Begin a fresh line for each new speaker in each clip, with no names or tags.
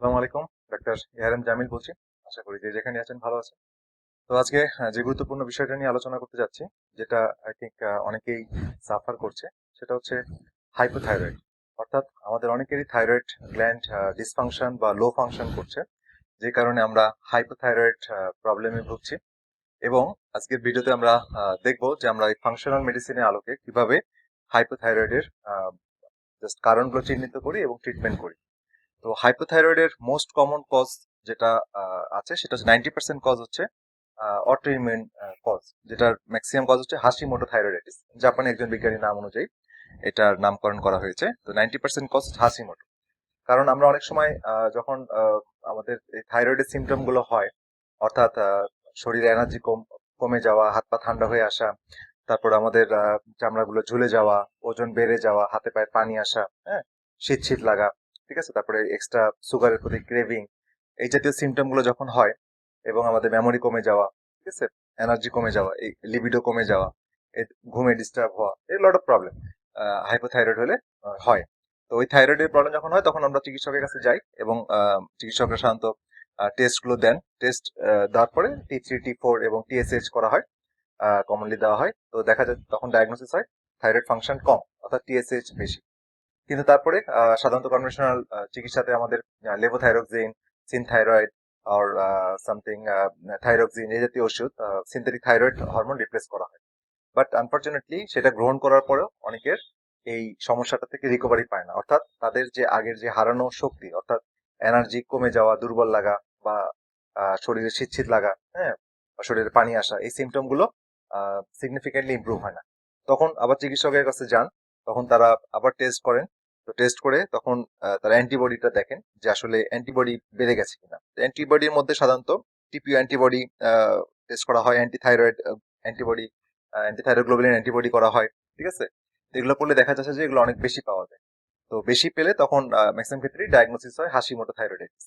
আসসালামু আলাইকুম, doctor ARM Jamil বলছি। আশা করি যে যেখানে আছেন ভালো আছেন। তো আজকে যে গুরুত্বপূর্ণ বিষয়টা নিয়ে আলোচনা করতে যাচ্ছি, যেটা আই থিঙ্ক অনেকেই সাফার করছে, সেটা হচ্ছে হাইপোথাইরয়েড অর্থাৎ আমাদের অনেকেরই থাইরয়েড গ্ল্যান্ড ডিসফাংশন বা লো ফাংশন করছে, যে কারণে আমরা হাইপোথাইরয়েড প্রবলেমে ভুগছি। এবং আজকের ভিডিওতে আমরা দেখব যে আমরা এই ফাংশনাল মেডিসিনের আলোকে কীভাবে হাইপোথাইরয়েডের জাস্ট কারণগুলো চিহ্নিত করি এবং ট্রিটমেন্ট করি। তো হাইপোথাইরয়েডের মোস্ট কমন কজ যেটা আছে সেটা হচ্ছে নাইনটি পার্সেন্ট কজ হচ্ছে অটোইমিউন কজ যেটার ম্যাক্সিমাম কজ হচ্ছে হাসি মোটো থাইরয়েডাইটিস জাপানে একজন বিজ্ঞানীর নাম অনুযায়ী এটার নামকরণ করা হয়েছে। তো নাইনটি পার্সেন্ট কজ হাসি মোটো কারণ আমরা অনেক সময় যখন আমাদের এই থাইরয়েডের সিমটমগুলো হয়, অর্থাৎ শরীরে এনার্জি কম, কমে যাওয়া, হাত পা ঠান্ডা হয়ে আসা, তারপর আমাদের চামড়াগুলো ঝুলে যাওয়া, ওজন বেড়ে যাওয়া, হাতে পায়ে পানি আসা হ্যাঁ শীত শীত লাগা ঠিক আছে? তারপরে এক্সট্রা সুগারের প্রতি ক্রেভিং এই জাতীয় সিমটমগুলো যখন হয় এবং আমাদের মেমোরি কমে যাওয়া, ঠিক আছে? এনার্জি কমে যাওয়া, এই লিবিডো কমে যাওয়া ঘুমে ডিস্টার্ব হওয়া এই লট অফ প্রবলেম হাইপোথাইরয়েড হলে হয়। তো ওই থাইরয়েডের প্রবলেম যখন হয়, তখন আমরা চিকিৎসকের কাছে যাই এবং চিকিৎসকরা সাধারণত টেস্টগুলো দেন। টেস্ট দেওয়ার পরে টি থ্রি টি ফোর এবং টিএসএইচ করা হয় কমনলি দেওয়া হয়। তো দেখা যায় তখন ডায়াগনোসিস হয় থাইরয়েড ফাংশন কম, অর্থাৎ টিএসএইচ বেশি। কিন্তু তারপরে সাধারণত কনভেনশনাল চিকিৎসাতে আমাদের লেভোথাইরক্সিন সিনথাইরয়েড আর সামথিং থাইরক্সিন এই জাতীয় ওষুধ সিনথেটিক থাইরয়েড হরমোন রিপ্লেস করা হয়। বাট আনফর্চুনেটলি সেটা গ্রহণ করার পরেও অনেকের এই সমস্যাটা থেকে রিকভারি পায় না। অর্থাৎ তাদের যে আগের যে হারানো শক্তি, অর্থাৎ এনার্জি কমে যাওয়া, দুর্বল লাগা বা শরীরে শীত শীত লাগা হ্যাঁ শরীরে পানি আসা, এই সিমটমগুলো সিগনিফিকেন্টলি ইমপ্রুভ হয় না। তখন আবার চিকিৎসকের কাছে যান, তখন তারা আবার টেস্ট করেন তো টেস্ট করে তখন তারা অ্যান্টিবডিটা দেখেন যে আসলে অ্যান্টিবডি বেড়ে গেছে কিনা। অ্যান্টিবডির মধ্যে সাধারণত টিপিও অ্যান্টিবডি টেস্ট করা হয় antithyroid antibody anti thyroglobulin antibody করা হয়, ঠিক আছে? এগুলো করলে দেখা যাচ্ছে যে এগুলো অনেক বেশি পাওয়া যায়। তো বেশি পেলে তখন ম্যাক্সিমাম ক্ষেত্রেই ডায়াগনোসিস হয় হাসি মতো থাইরয়েডাইটিস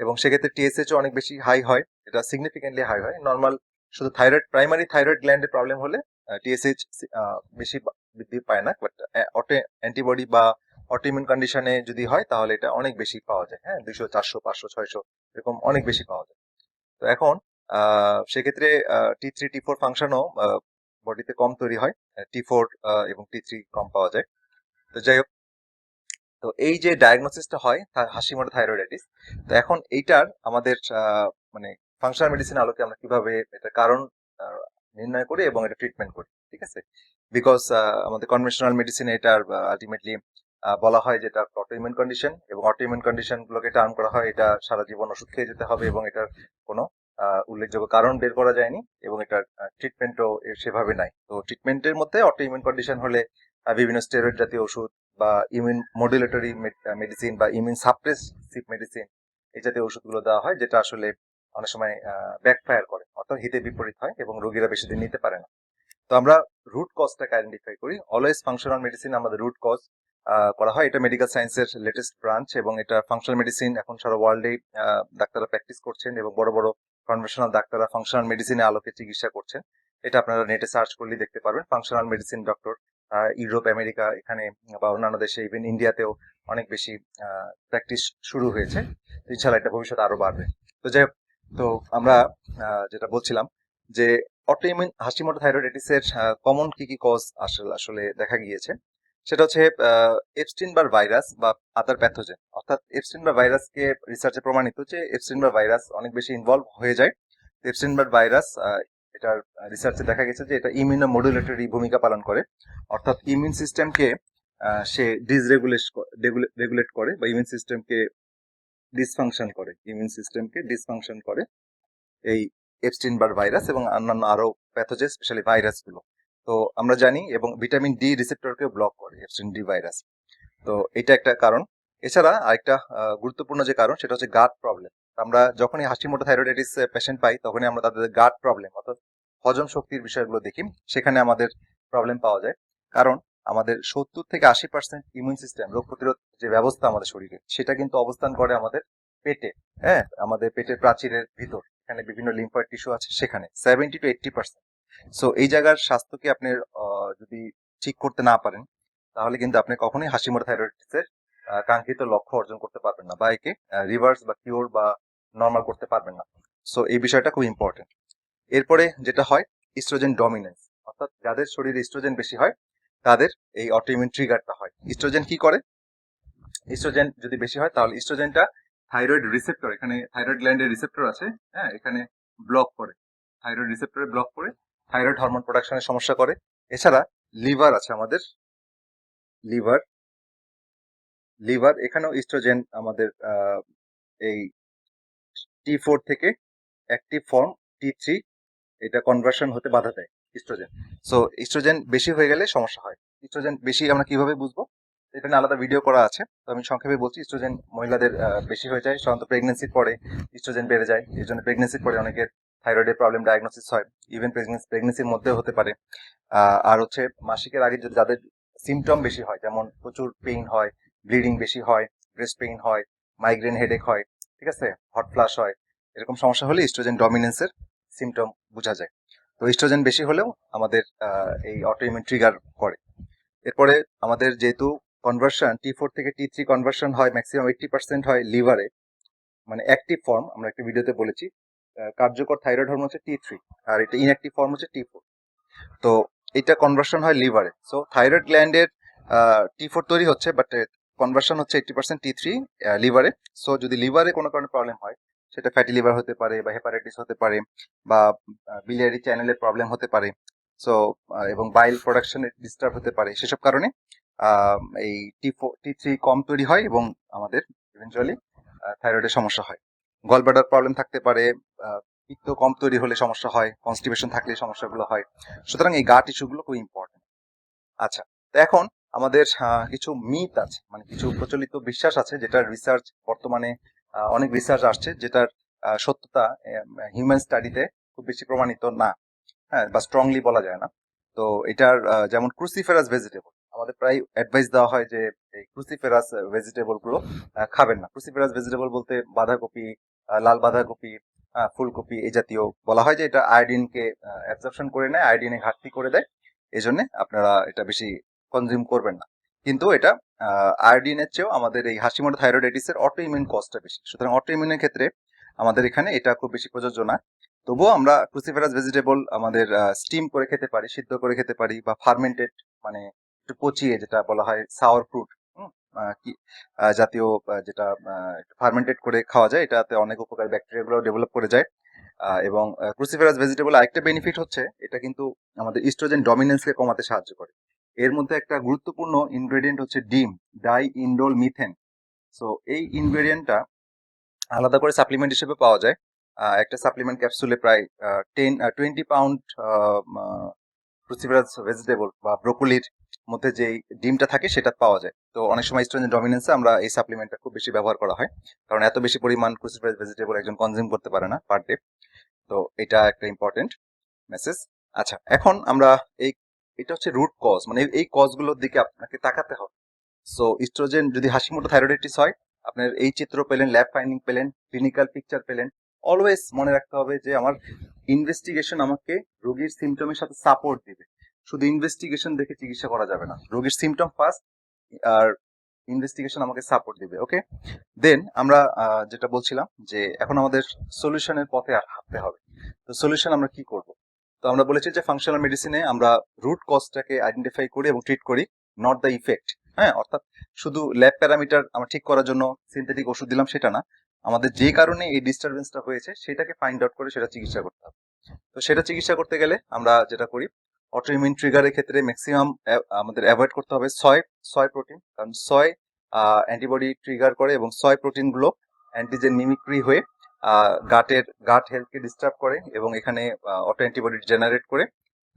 এবং সেক্ষেত্রে টিএসএইচও অনেক বেশি হাই হয়, এটা সিগনিফিকেন্টলি হাই হয়। নর্মাল শুধু থাইরয়েড প্রাইমারি থাইরয়েড গ্ল্যান্ডের প্রবলেম হলে টিএসএইচ বেশি বৃদ্ধি পায় না বাট অটো অ্যান্টিবডি বা অটোইমিউন কন্ডিশনে যদি হয়, তাহলে এটা অনেক বেশি পাওয়া যায়। হ্যাঁ দুইশো, চারশো, পাঁচশো, ছয়শো, এরকম অনেক বেশি পাওয়া যায়। তো এখন সেক্ষেত্রে টি থ্রি টি ফোর ফাংশনও বডিতে কম তৈরি হয় টি ফোর এবং টি থ্রি কম পাওয়া যায়। তো যাই হোক, তো এই যে ডায়াগনোসিসটা হয় হাসিমোটো থাইরয়েডাইটিস তো এখন এইটার আমাদের মানে ফাংশনাল মেডিসিন আলোকে আমরা কীভাবে এটার কারণ নির্ণয় করি এবং এটা ট্রিটমেন্ট করি, ঠিক আছে? বিকজ আমাদের কনভেনশনাল মেডিসিন এটার আলটিমেটলি বলা হয় যেটা অটোইমিউন কন্ডিশন এবং অটোইমিউন কন্ডিশন গুলোকে টার্ন করা হয়, এটা সারা জীবন ওষুধ খেয়ে যেতে হবে এবং এটার কোনো উল্লেখযোগ্য কারণ বের করা যায়নি এবং এটার ট্রিটমেন্টও সেভাবে নাই। তো ট্রিটমেন্টের মধ্যে অটোইমিউন কন্ডিশন হলে বিভিন্ন স্টেরয়েড জাতীয় ওষুধ বা ইমিউন মডুলেটরি মেডিসিন বা ইমিউন সাপ্রেসিভ মেডিসিন এই জাতীয় ওষুধগুলো দেওয়া হয়, যেটা আসলে অনেক সময় ব্যাকফায়ার করে, অর্থাৎ হিতে বিপরীত হয় এবং রোগীরা বেশি দিন নিতে পারে না। তো আমরা রুট কজটাকে আইডেন্টিফাই করি। অলওয়েজ ফাংশনাল মেডিসিন আমাদের রুট কজ করা হয়। এটা মেডিকেল সায়েন্সের লেটেস্ট ব্রাঞ্চ এবং এটা ফাংশনাল মেডিসিন এখন সারা ওয়ার্ল্ডে ডাক্তাররা প্র্যাকটিস করছেন এবং বড় বড় কনভেনশনাল ডাক্তাররা ফাংশনাল মেডিসিনে আলোকে চিকিৎসা করছেন। এটা আপনারা নেটে সার্চ করলেই দেখতে পারবেন। Functional medicine doctor Europe America এখানে বা অন্যান্য দেশে ইভেন ইন্ডিয়াতেও অনেক বেশি প্র্যাকটিস শুরু হয়েছে। ইনশাল্লাহ এটা ভবিষ্যতে আরও বাড়বে। তো যাই তো আমরা যেটা বলছিলাম যে অটোইমিউন হাসিমোটো থাইরয়েডাইটিস এর কমন কি কি কজ আসলে আসলে দেখা গিয়েছে। সেটা হচ্ছে এপস্টিন বার ভাইরাস বা আদার প্যাথোজেন অর্থাৎ এপস্টিন বার ভাইরাসকে রিসার্চে প্রমাণিত যে এপস্টিন বার ভাইরাস অনেক বেশি ইনভলভ হয়ে যায়। এপস্টিন বার ভাইরাস এটার রিসার্চে দেখা গেছে যে এটা ইমিউনো মডুলেটরি ভূমিকা পালন করে। অর্থাৎ ইমিউন সিস্টেমকে সে ডিসরেগুলেট রেগুলেট করে বা ইমিউন সিস্টেমকে ডিসফাংশন করে। ইমিউন সিস্টেমকে ডিসফাংশন করে এই এপস্টিন বার ভাইরাস এবং অন্যান্য আরও প্যাথোজেন স্পেশালি ভাইরাসগুলো। তো আমরা জানি এবং ভিটামিন ডি রিসেপ্টরকে ব্লক করে এপস্টিন ডি ভাইরাস তো এটা একটা কারণ। এছাড়া আরেকটা গুরুত্বপূর্ণ যে কারণ, সেটা হচ্ছে গাট প্রবলেম আমরা যখনই হাসি মোটো থাইরয়েডাইটিস পেশেন্ট পাই, তখনই আমরা তাদের গাট প্রবলেম অর্থাৎ হজম শক্তির বিষয়গুলো দেখি। সেখানে আমাদের প্রবলেম পাওয়া যায়। কারণ আমাদের সত্তর থেকে আশি পার্সেন্ট ইমিউন সিস্টেম রোগ প্রতিরোধ যে ব্যবস্থা আমাদের শরীরে, সেটা কিন্তু অবস্থান করে আমাদের পেটে হ্যাঁ? আমাদের পেটের প্রাচীরের ভিতর। এখানে বিভিন্ন লিম্ফয়েড টিস্যু আছে, সেখানে seventy two eighty percent so এই জায়গার স্বাস্থ্যকে আপনি যদি ঠিক করতে না পারেন, তাহলে কিন্তু আপনি কখনোই হাসিমোটো থাইরয়েডিসের কাঙ্ক্ষিত লক্ষ্য অর্জন করতে পারবেন না বা একে রিভার্স বা কিওর বা নর্মাল করতে পারবেন না। সো এই বিষয়টা খুব ইম্পর্টেন্ট এরপরে যেটা হয় ইস্ট্রোজেন ডমিনেন্স অর্থাৎ যাদের শরীরে ইস্ট্রোজেন বেশি হয়, তাদের এই অটোইমিউন ট্রিগারটা হয়। ইস্ট্রোজেন কি করে? ইস্ট্রোজেন যদি বেশি হয়, তাহলে ইস্ট্রোজেনটা থাইরয়েড রিসেপ্টর এখানে থাইরয়েড গ্ল্যান্ডের রিসেপ্টর আছে হ্যাঁ এখানে ব্লক করে। থাইরয়েড রিসেপ্টরে ব্লক করে থাইরয়েড হরমোন প্রোডাকশনের সমস্যা করে। এছাড়া লিভার আছে আমাদের। লিভার লিভার এখানেও ইস্ট্রোজেন আমাদের এই টি ফোর থেকে অ্যাক্টিভ ফর্ম টি থ্রি এটা কনভার্সন হতে বাধা দেয় ইস্ট্রোজেন সো ইস্ট্রোজেন বেশি হয়ে গেলে সমস্যা হয়। ইস্ট্রোজেন বেশি আমরা কীভাবে বুঝব? এটা নিয়ে আলাদা ভিডিও করা আছে। তো আমি সংক্ষেপে বলছি ইস্ট্রোজেন মহিলাদের বেশি হয়ে যায়, সাধারণত প্রেগনেন্সির পরে ইস্ট্রোজেন বেড়ে যায়। এই জন্য প্রেগনেন্সির পরে অনেকের থাইরয়েডের প্রবলেম ডায়াগনোসিস হয় ইভেন প্রেগনেন্সির মধ্যেও হতে পারে। আর হচ্ছে মাসিকের আগে যদি যাদের সিমটম বেশি হয়, যেমন প্রচুর পেইন হয় ব্লিডিং বেশি হয় ব্রেস্ট পেইন হয় মাইগ্রেন হেডেক হয়, ঠিক আছে? হট ফ্লাশ হয়, এরকম সমস্যা হলে ইস্ট্রোজেন ডমিনেন্সের সিমটম বোঝা যায়। তো ইস্ট্রোজেন বেশি হলেও আমাদের এই অটোইমিউন ট্রিগার করে। এরপরে আমাদের যেহেতু কনভার্সন টি ফোর থেকে টি থ্রি কনভার্সন হয় ম্যাক্সিমাম এইটটি পার্সেন্ট হয় লিভারে মানে অ্যাক্টিভ ফর্ম আমরা একটা ভিডিওতে বলেছি কার্যকর থাইরয়েড হরমোন হচ্ছে টি থ্রি আর এটা ইনঅ্যাক্টিভ ফর্ম হচ্ছে টি ফোর তো এটা কনভার্সন হয় লিভারে সো থাইরয়েড গ্ল্যান্ডের টি ফোর তৈরি হচ্ছে বাট কনভার্সন হচ্ছে এইটটি পার্সেন্ট টি থ্রি লিভারে সো যদি লিভারে কোনো কারণে প্রবলেম হয়, সেটা ফ্যাটি লিভার হতে পারে বা হেপাটাইটিস হতে পারে বা বিলিয়ারি চ্যানেলের প্রবলেম হতে পারে। সো এবং বাইল প্রোডাকশনের ডিস্টার্ব হতে পারে। সেসব কারণে এই টি ফোর টি থ্রি কম তৈরি হয় এবং আমাদের ইভেন্চুয়ালি থাইরয়েডের সমস্যা হয়। গলব্লাডার প্রবলেম থাকতে পারে পিত্ত কম তৈরি হলে সমস্যা হয় কনস্টিপেশন থাকলে সমস্যাগুলো হয়। সুতরাং এই গাট ইস্যুগুলো খুব ইম্পর্টেন্ট আচ্ছা তো এখন আমাদের কিছু মিথ আছে মানে কিছু প্রচলিত বিশ্বাস আছে, যেটার রিসার্চ বর্তমানে অনেক রিসার্চ আসছে, যেটার সত্যতা হিউম্যান স্টাডিতে খুব বেশি প্রমাণিত না। হ্যাঁ বা স্ট্রংলি বলা যায় না। তো এটার যেমন ক্রুসিফেরাস ভেজিটেবল আমাদের প্রায় অ্যাডভাইস দেওয়া হয় যে এই ক্রুসিফেরাস ভেজিটেবলগুলো খাবেন না। ক্রুসিফেরাস ভেজিটেবল বলতে বাঁধাকপি লাল বাঁধাকপি ফুলকপি এই জাতীয় বলা হয় যে এটা আয়োডিনকে অ্যাবজর্পশন করে নেয়, আয়োডিনে ঘাটতি করে দেয়। এই জন্য আপনারা এটা বেশি কনজিউম করবেন না। কিন্তু এটা আয়োডিনের চেয়েও আমাদের এই হাসিমোটো থাইরয়েডাইটিস এর অটো ইমিউন কস্টটা বেশি। সুতরাং অটো ইমিউনের ক্ষেত্রে আমাদের এখানে এটা খুব বেশি প্রযোজ্য না। তবুও আমরা ক্রুসিফেরাস ভেজিটেবল আমাদের স্টিম করে খেতে পারি, সিদ্ধ করে খেতে পারি বা ফার্মেন্টেড মানে একটু পচিয়ে যেটা বলা হয় সাওয়ার ফ্রুট জাতীয় যেটা ফার্মেন্টেড করে খাওয়া যায়, এটাতে অনেক উপকার ব্যাকটেরিয়াগুলো ডেভেলপ করে যায়। এবং ক্রুসিফেরাস ভেজিটেবল আরেকটা বেনিফিট হচ্ছে, এটা কিন্তু আমাদের ইস্ট্রোজেন ডমিনেন্সকে কমাতে সাহায্য করে। এর মধ্যে একটা গুরুত্বপূর্ণ ইনগ্রেডিয়েন্ট হচ্ছে ডিম ডাই ইন্ডোল মিথেন সো এই ইনগ্রেডিয়েন্টটা আলাদা করে সাপ্লিমেন্ট হিসেবে পাওয়া যায়। একটা সাপ্লিমেন্ট ক্যাপসুলে প্রায় ten twenty pound cruciferous vegetable বা ব্রোকলির মধ্যে যে ডিমটা থাকে, সেটা পাওয়া যায়। তো অনেক সময় স্ট্রেঞ্জ ডমিনেন্সে আমরা এই সাপ্লিমেন্টটা খুব বেশি ব্যবহার করা হয়। কারণ এত বেশি পরিমাণ ক্রুসিফেরাস ভেজিটেবল একজন কনজিউম করতে পারে না পার ডে তো এটা একটা ইম্পর্টেন্ট মেসেজ আচ্ছা এখন আমরা এই, এটা হচ্ছে রুট কজ মানে এই- এই কজগুলোর দিকে আপনাকে তাকাতে হবে। সো ইস্ট্রোজেন যদি হাসিমোটো থাইরয়েডাইটিস হয়, আপনার এই চিত্র পেলেন ল্যাব ফাইন্ডিং পেলেন ক্লিনিক্যাল পিকচার পেলেন অলওয়েজ মনে রাখতে হবে যে আমার ইনভেস্টিগেশন আমাকে রোগীর সিমটমের সাথে সাপোর্ট দিবে। শুধু ইনভেস্টিগেশন দেখে চিকিৎসা করা যাবে না। রোগীর সিমটম ফার্স্ট আর ইনভেস্টিগেশন আমাকে সাপোর্ট দিবে ওকে দেন আমরা যেটা বলছিলাম যে এখন আমাদের সলিউশনের পথে আর হাঁটতে হবে। তো সলিউশন আমরা কি করব? তো আমরা বলেছি যে ফাংশনাল মেডিসিনে আমরা রুট কজটাকে আইডেন্টিফাই করি এবং ট্রিট করি নট দ্য ইফেক্ট হ্যাঁ? অর্থাৎ শুধু ল্যাব প্যারামিটার আমরা ঠিক করার জন্য সিনথেটিক ওষুধ দিলাম সেটা না। আমাদের যে কারণে এই ডিস্টারবেন্সটা হয়েছে, সেটাকে ফাইন্ড আউট করে সেটা চিকিৎসা করতে হবে। তো সেটা চিকিৎসা করতে গেলে আমরা যেটা করি অটোইমিউন ট্রিগারের ক্ষেত্রে ম্যাক্সিমাম আমাদের অ্যাভয়েড করতে হবে সয় সয় প্রোটিন কারণ সয় অ্যান্টিবডি ট্রিগার করে এবং সয় প্রোটিনগুলো অ্যান্টিজেন মিমিক্রি হয়ে গাটের গাট হেলথকে ডিস্টার্ব করে এবং এখানে অটো অ্যান্টিবডি জেনারেট করে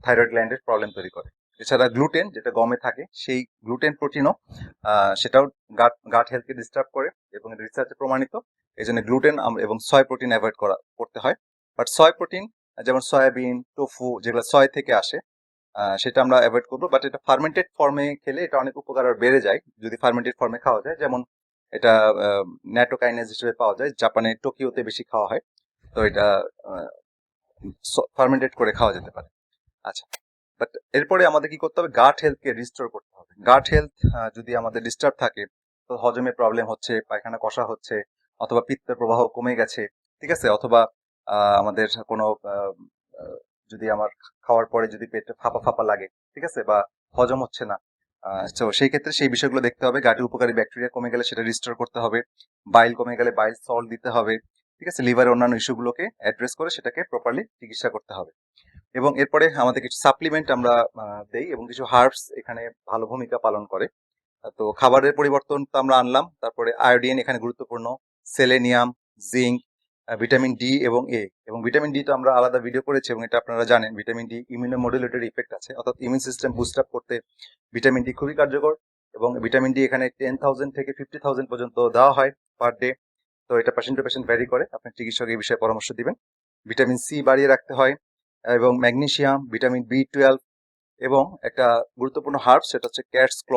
থাইরয়েড গ্ল্যান্ডের প্রবলেম তৈরি করে। এছাড়া গ্লুটেন যেটা গমে থাকে, সেই গ্লুটেন প্রোটিনও সেটাও গাট গাট হেলথকে ডিস্টার্ব করে এবং রিসার্চে প্রমাণিত। এই জন্য গ্লুটেন এবং সয় প্রোটিন অ্যাভয়েড করা, করতে হয়। বাট সয় প্রোটিন যেমন সয়াবিন টোফু যেগুলো সয় থেকে আসে সেটা আমরা অ্যাভয়েড করব। বাট এটা ফার্মেন্টেড ফর্মে খেলে এটা অনেক উপকার আর বেড়ে যায়, যদি ফার্মেন্টেড ফর্মে খাওয়া যায়। যেমন এটা ন্যাটোকাইনেজ হিসেবে পাওয়া যায়, জাপানে টোকিওতে বেশি খাওয়া হয়। তো এটা ফার্মেন্টেড করে খাওয়া যেতে পারে। আচ্ছা। বাট এরপরে আমাদের কি করতে হবে? গাট হেলথকে রিস্টোর করতে হবে। গাট হেলথ যদি আমাদের ডিস্টার্ব থাকে, তো হজমে প্রবলেম হচ্ছে, পায়খানা কষা হচ্ছে, অথবা পিত্তের প্রবাহ কমে গেছে, ঠিক আছে? অথবা আমাদের কোনো যদি আমার খাওয়ার পরে যদি পেটে ফাঁপা ফাঁপা লাগে, ঠিক আছে? বা হজম হচ্ছে না তো সেই ক্ষেত্রে সেই বিষয়গুলো দেখতে হবে। গাটের উপকারী ব্যাকটেরিয়া কমে গেলে সেটা রিস্টোর করতে হবে। বাইল কমে গেলে বাইল সল্ট দিতে হবে, ঠিক আছে? লিভারের অন্যান্য ইস্যুগুলোকে অ্যাড্রেস করে সেটাকে প্রপারলি চিকিৎসা করতে হবে। এবং এরপরে আমাদের কিছু সাপ্লিমেন্ট আমরা দেই এবং কিছু হার্বস এখানে ভালো ভূমিকা পালন করে। তো খাবারের পরিবর্তন তো আমরা আনলাম। তারপরে আয়োডিন এখানে গুরুত্বপূর্ণ সেলেনিয়াম জিঙ্ক ভিটামিন ডি এবং এ এবং ভিটামিন ডি তো আমরা আলাদা ভিডিও করেছি এবং এটা আপনারা জানেন ভিটামিন ডি ইমিউনোমডুলেটরি ইফেক্ট আছে। অর্থাৎ ইমিউন সিস্টেম বুস্ট আপ করতে ভিটামিন ডি খুবই কার্যকর এবং ভিটামিন ডি এখানে টেন থাউজেন্ড থেকে ফিফটি থাউজেন্ড পর্যন্ত দেওয়া হয় পার ডে তো এটা পেশেন্ট টু পেশেন্ট ভ্যারি করে। আপনি চিকিৎসক এই বিষয়ে পরামর্শ দিবেন। ভিটামিন সি বাড়িয়ে রাখতে হয়। এবং ম্যাগনেসিয়াম, ভিটামিন বি টুয়েলভ এবং একটা গুরুত্বপূর্ণ হার্ব সেটা হচ্ছে ক্যাটস ক্ল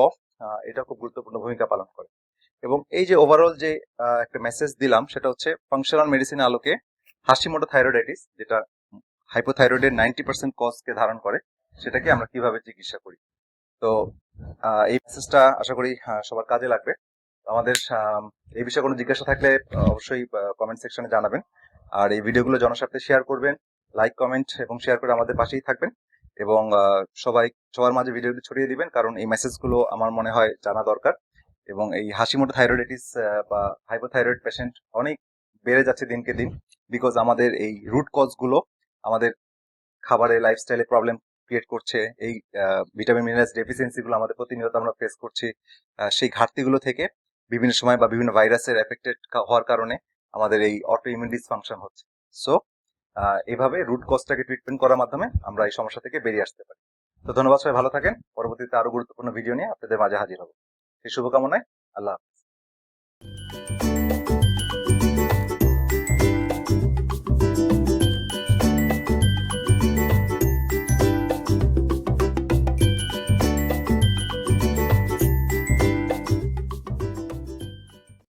এটা খুব গুরুত্বপূর্ণ ভূমিকা পালন করে। এবং এই যে ওভারঅল যে একটা মেসেজ দিলাম, সেটা হচ্ছে ফাংশনাল মেডিসিন আলোকে হাসিমোটো থাইরয়েডাইটিস যেটা হাইপোথাইরয়েডের নাইনটি পার্সেন্ট কজকে ধারণ করে, সেটাকে আমরা কীভাবে চিকিৎসা করি। তো এই মেসেজটা আশা করি সবার কাজে লাগবে। আমাদের এই বিষয়ে কোনো জিজ্ঞাসা থাকলে অবশ্যই কমেন্ট সেকশনে জানাবেন। আর এই ভিডিওগুলো জনস্বার্থে শেয়ার করবেন। লাইক কমেন্ট এবং শেয়ার করে আমাদের পাশেই থাকবেন এবং সবাই, সবার মাঝে ভিডিওটি ছড়িয়ে দিবেন কারণ এই মেসেজগুলো আমার মনে হয় জানা দরকার এবং এই হাসিমোটো থাইরয়েডাইটিস বা হাইপোথাইরয়েড পেশেন্ট অনেক বেড়ে যাচ্ছে দিনকে দিন বিকজ আমাদের এই রুট কজগুলো আমাদের খাবারে লাইফস্টাইলে প্রবলেম ক্রিয়েট করছে, এই ভিটামিন মিনারেলস ডেফিসিয়েন্সি গুলো আমাদের প্রতিনিয়ত আমরা ফেস করছি সেই ঘাটতিগুলো থেকে বিভিন্ন সময় বা বিভিন্ন ভাইরাসের এফেক্টেড হওয়ার কারণে আমাদের এই অটো ইমিউন ডিসফাংশন হচ্ছে। সো এইভাবে রুট কজটাকে ট্রিটমেন্ট করার মাধ্যমে আমরা এই সমস্যা থেকে বেরিয়ে আসতে পারি। তো ধন্যবাদ সবাই, ভালো থাকেন। পরবর্তীতে আরও গুরুত্বপূর্ণ ভিডিও নিয়ে আপনাদের মাঝে হাজির হব। সেই শুভকামনায় আল্লাহ।